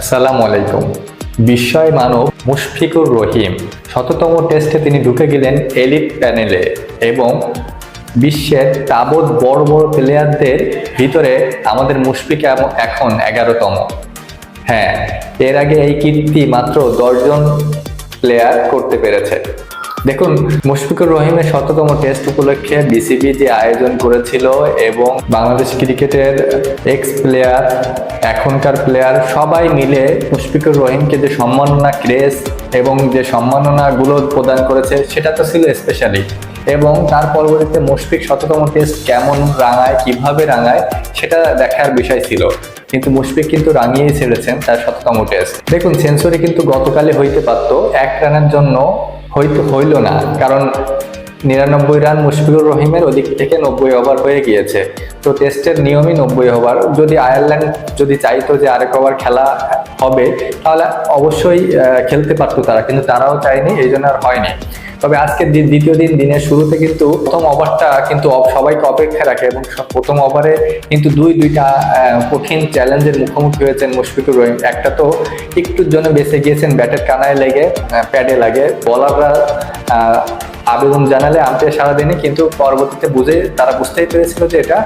আসসালামু আলাইকুম। বিস্ময় মানব মুশফিকুর রহিম শততম টেস্টে তিনি ঢুকে গেলেন এলিট প্যানেলে এবং বিশ্বের তাবৎ বড় বড় প্লেয়ারদের ভিতরে আমাদের মুশফিক এখন এগারোতম। হ্যাঁ এর আগে এই কীর্তি মাত্র দশজন প্লেয়ার করতে পেরেছে। দেখুন, মুশফিকুর রহিমের শততম টেস্ট উপলক্ষে বিসিবি যে আয়োজন করেছিল এবং বাংলাদেশ ক্রিকেটের এক্স প্লেয়ার এখনকার প্লেয়ার সবাই মিলে মুশফিকুর রহিমকে যে সম্মাননা ক্রেস এবং যে সম্মাননাগুলো প্রদান করেছে, সেটা তো ছিল স্পেশালি এবং তার পরবর্তীতে মুশফিক শততম টেস্ট কেমন রাঙায়, কীভাবে রাঙায়, সেটা দেখার বিষয় ছিল। কিন্তু মুশফিক কিন্তু রাঙিয়েই ছেড়েছেন তার শততম টেস্ট দেখুন সেঞ্চুরি কিন্তু গতকালই হইতে পারতো। এক রানের জন্য হয়তো হইল না। কারণ নিরানব্বই রান মুশফিকুর রহিমের ওদিক থেকে নব্বই ওভার হয়ে গিয়েছে। তো টেস্টের নিয়মই নব্বই ওভার যদি আয়ারল্যান্ড যদি চাইতো যে আরেক ওভার খেলা হবে, তাহলে অবশ্যই খেলতে পারতো তারা। কিন্তু তারাও চায়নি, এই জন্য আর হয়নি। তবে আজকের দ্বি- দ্বিতীয় দিন, দিনের শুরুতে কিন্তু প্রথম ওভারটা কিন্তু সবাইকে অপেক্ষা রাখে এবং প্রথম ওভারে কিন্তু দুই, দুইটা কঠিন চ্যালেঞ্জের মুখোমুখি হয়েছেন মুশফিকুর রহিম। একটা তো একটুর জন্য বেঁচে গিয়েছেন ব্যাটের কানায় লেগে প্যাডে লাগে। বলাররা আবেদন জানালে আম্পায়ার সারা দিনে কিন্তু পরবর্তীতে বুঝে, তারা বুঝতেই পেরেছিল যে এটা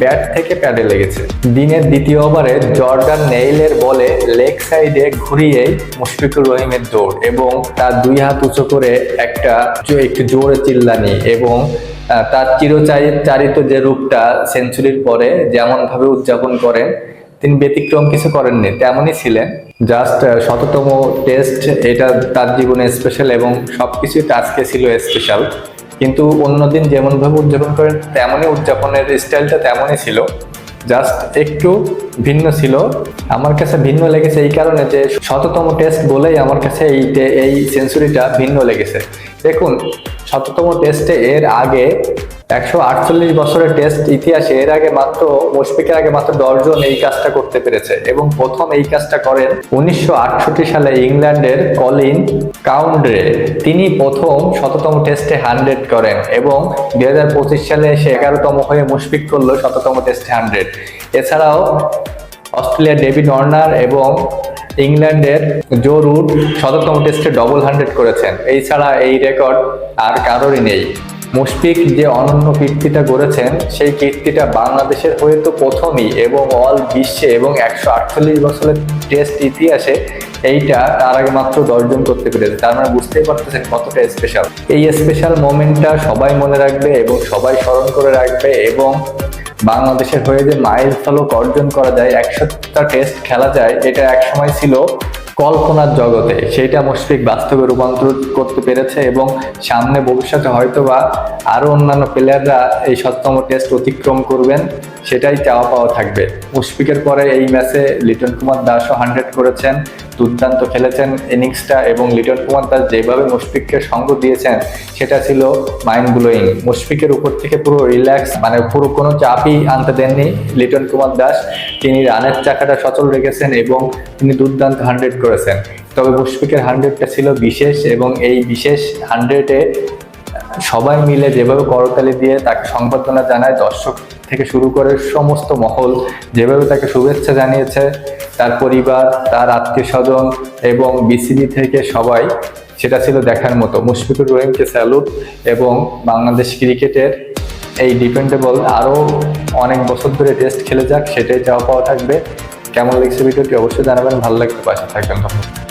ব্যাট থেকে প্যাডে লেগেছে। দিনের দ্বিতীয় ওভারে জর্ডান নেইলের বলে লেগ সাইডে ঘুরিয়েই মুশফিকুর রহিমের দৌড় এবং তার দুই হাত উঁচু করে একটা একটু জোরে চিল্লানি এবং তার চিরচারিত যে রূপটা সেঞ্চুরির পরে যেমন ভাবে উদযাপন করেন, তিনি ব্যতিক্রম কিছু করেননি, তেমনই ছিলেন। জাস্ট শততম টেস্ট এটা তার জীবনে স্পেশাল এবং সব সবকিছুই আজকে ছিল স্পেশাল কিন্তু অন্যদিন যেমনভাবে উদযাপন করেন, তেমনই উদযাপনের স্টাইলটা তেমনই ছিল। জাস্ট একটু ভিন্ন ছিল। আমার কাছে ভিন্ন লেগেছে এই কারণে যে শততম টেস্ট বলেই আমার কাছে এই এই সেঞ্চুরিটা ভিন্ন লেগেছে। দেখুন, শততম টেস্টে এর আগে একশো আটচল্লিশ বছরের টেস্ট ইতিহাসে এর আগে মাত্র, মুশফিকের আগে মাত্র দশজন এই কাজটা করতে পেরেছে এবং প্রথম এই কাজটা করেন উনিশশো আটষট্টি সালে ইংল্যান্ডের কলিন কাউন্ড্রে। তিনি প্রথম শততম টেস্টে হান্ড্রেড করেন এবং দুই হাজার পঁচিশ সালে এসে এগারোতম হয়ে মুশফিক করল শততম টেস্টে হান্ড্রেড। এছাড়াও অস্ট্রেলিয়ার ডেভিড ওয়ার্নার এবং ইংল্যান্ডের জো রুট শততম টেস্টে ডবল হান্ড্রেড করেছেন। এই ছাড়া এই রেকর্ড আর কারোরই নেই। মুশফিক যে অনন্য কীর্তিটা গড়েছেন সেই কীর্তিটা বাংলাদেশের হয়ে তো প্রথমই এবং অল বিশ্বে এবং একশো আটচল্লিশ বছরের টেস্ট ইতিহাসে এইটা তার আগে মাত্র দশজন করতে পেরেছে। তার মানে বুঝতেই পারতেছেন কতটা স্পেশাল এই স্পেশাল মোমেন্টটা সবাই মনে রাখবে এবং সবাই স্মরণ করে রাখবে এবং বাংলাদেশের হয়ে যে মাইল ফলক অর্জন করা যায়, একশোটা টেস্ট খেলা যায়, এটা একসময় ছিল। কল্পনার জগতে সেইটা মুশফিক বাস্তবে রূপান্তর করতে পেরেছে এবং সামনে ভবিষ্যতে হয়তো বা আরও অন্যান্য প্লেয়াররা এই সপ্তম টেস্ট অতিক্রম করবেন, সেটাই চাওয়া পাওয়া থাকবে। মুশফিকের পরে এই ম্যাচে লিটন কুমার দাসও হান্ড্রেড করেছেন। দুর্দান্ত খেলেছেন ইনিংসটা এবং লিটন কুমার দাস যেভাবে মুশফিককে সঙ্গ দিয়েছেন, সেটা ছিল মাইন্ড ব্লোয়িং মুশফিকের উপর থেকে পুরো রিল্যাক্স মানে পুরো কোনো চাপই আনতে দেননি লিটন কুমার দাস। তিনি রানের চাকাটা সচল রেখেছেন এবং তিনি দুর্দান্ত হান্ড্রেড করেছেন। তবে মুশফিকের হান্ড্রেডটা ছিল বিশেষ এবং এই বিশেষ হান্ড্রেডে সবাই মিলে যেভাবে করতালি দিয়ে তাকে সংবর্ধনা জানায়, দর্শক থেকে শুরু করে সমস্ত মহল যেভাবে তাকে শুভেচ্ছা জানিয়েছে, তার পরিবার, তার আত্মীয় স্বজন এবং বিসিবি থেকে সবাই, সেটা ছিল দেখার মতো। মুশফিকুর রহিমকে স্যালুট এবং বাংলাদেশ ক্রিকেটের এই ডিপেন্ডেবল আরও অনেক বছর ধরে টেস্ট খেলে যাক, সেটাই চাওয়া পাওয়া থাকবে। কেমন লাগছে ভিডিওটি অবশ্যই জানাবেন, ভালো লাগলে পাশে থাকবেন। ধন্যবাদ।